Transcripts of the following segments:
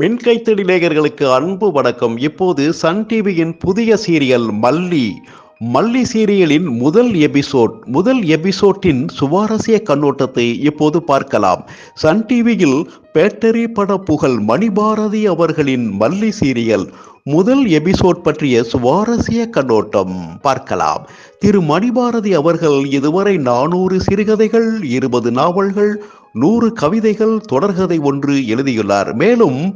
மின்கைத்தடி நேயர்களுக்கு அன்பு வணக்கம். இப்போது சன் டிவியின் புதிய சீரியல் மல்லி. மல்லி சீரியலின் முதல் எபிசோட் முதல் எபிசோட்டின் சுவாரஸ்ய கண்ணோட்டத்தை இப்போது பார்க்கலாம். சன் டிவியில் பேட்டரி பட புகழ் மணிபாரதி அவர்களின் மல்லி சீரியல் முதல் எபிசோட் பற்றிய சுவாரஸ்ய கண்ணோட்டம் பார்க்கலாம். திரு மணிபாரதி அவர்கள் இதுவரை நானூறு சிறுகதைகள் இருபது நாவல்கள் நூறு கவிதைகள் தொடர்கதை ஒன்று எழுதியுள்ளார். மேலும்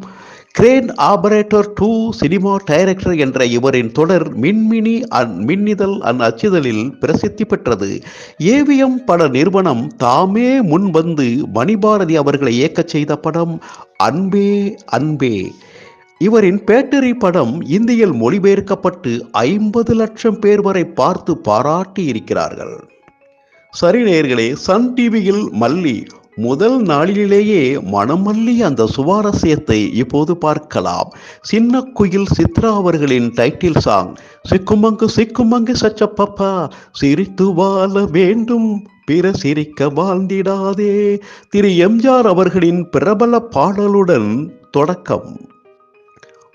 crane operator to cinema director என்ற இவரின் தொடர் மின்மினி அன் மின்னிதழ் அன் அச்சுதலில் பிரசித்தி பெற்றது. ஏவிஎம் பட நிறுவனம் தாமே முன் வந்து மணிபாரதி அவர்களை இயக்கச் செய்த படம் அன்பே அன்பே. இவரின் பேட்டரி படம் இந்தியில் மொழிபெயர்க்கப்பட்டு ஐம்பது லட்சம் பேர் வரை பார்த்து பாராட்டி இருக்கிறார்கள். சரி நேயர்களே சன் டிவியில் மல்லி முதல் நாளிலேயே மனமல்லி அந்த சுவாரஸ்யத்தை இப்போது பார்க்கலாம். சின்ன குயில் சித்ரா அவர்களின் டைட்டில் சாங் சிக்குமங்கு சிக்குமங்கு சச்சப்பப்பா சிரித்து வாழ வேண்டும் பிற சிரிக்க வாழ்ந்திடாதே திரு எம்ஜிஆர் அவர்களின் பிரபல பாடலுடன் தொடக்கம்.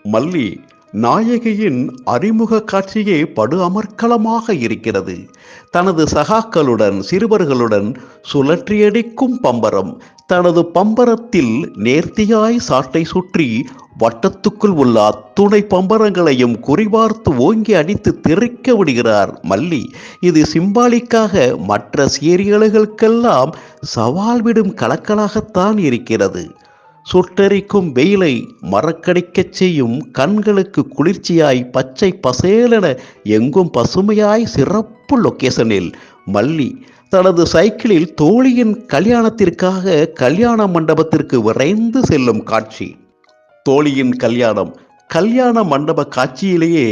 மல்லி நாயகியின் அறிமுக காட்சியே படு அமர்க்கலமாக இருக்கிறது. தனது சகாக்களுடன் சிறுவர்களுடன் சுழற்றியடிக்கும் பம்பரம் தனது பம்பரத்தில் நேர்த்தியாய் சாட்டை சுற்றி வட்டத்துக்குள் உள்ள அத்துணை பம்பரங்களையும் குறிபார்த்து ஓங்கி அடித்து தெறிக்க விடுகிறார் மல்லி. இது சிம்பாலிக்காக மற்ற சீரியல்களுக்கெல்லாம் சவால் விடும் கலக்கலாகத்தான் இருக்கிறது. சுட்டெரிக்கும் வெயிலை மறக்கடிக்கச் செய்யும் கண்களுக்கு குளிர்ச்சியாய் பச்சை பசேலென எங்கும் பசுமையாய் சிறப்பு லொக்கேஷனில். மல்லி தனது சைக்கிளில் தோழியின் கல்யாணத்திற்காக கல்யாண மண்டபத்திற்கு விரைந்து செல்லும் காட்சி. தோழியின் கல்யாணம் கல்யாண மண்டப காட்சியிலேயே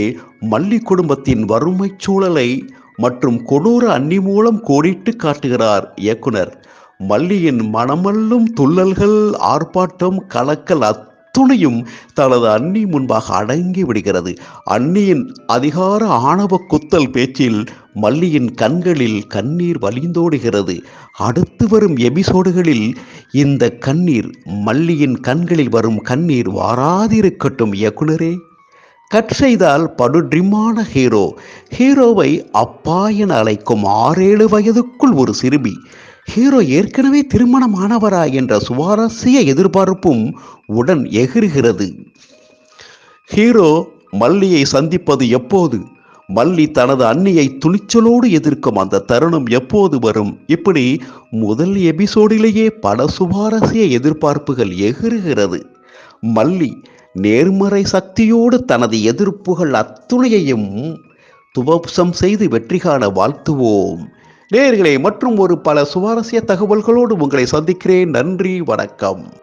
மல்லி குடும்பத்தின் வறுமை சூழலை மற்றும் கொடூர அன்னி மூலம் கோடிட்டு காட்டுகிறார் இயக்குனர். மல்லியின் மனமல்லும் துள்ளல்கள் ஆர்ப்பாட்டம் கலக்கல் அத்துணையும் தனது அன்னி முன்பாக அடங்கி விடுகிறது. அன்னியின் அதிகார ஆணவ குத்தல் பேச்சில் மல்லியின் கண்களில் கண்ணீர் வலிந்தோடுகிறது அடுத்து வரும் எபிசோடுகளில் இந்த கண்ணீர் மல்லியின் கண்களில் வரும் கண்ணீர் வாராதிருக்கட்டும் இயக்குனரே கட் செய்தால் படுட்ரிமான ஹீரோ. ஹீரோவை அப்பா என அழைக்கும் ஆறேழு வயதுக்குள் ஒரு சிறுமி. ஹீரோ ஏற்கனவே திருமணமானவரா என்ற சுவாரஸ்ய எதிர்பார்ப்பும் உடன் எகிறுகிறது. ஹீரோ மல்லியை சந்திப்பது எப்போது? மல்லி தனது அன்னியை துணிச்சலோடு எதிர்க்கும் அந்த தருணம் எப்போது வரும்? இப்படி முதல் எபிசோடிலேயே பல சுவாரஸ்ய எதிர்பார்ப்புகள் எகிறுகிறது. மல்லி நேர்மறை சக்தியோடு தனது எதிர்ப்புகள் அத்துணையையும் துவப்சம் செய்து வெற்றி காண வாழ்த்துவோம். நேர்களே மற்றும் ஒரு பல சுவாரஸ்ய தகவல்களோடு உங்களை சந்திக்கிறேன். நன்றி வணக்கம்.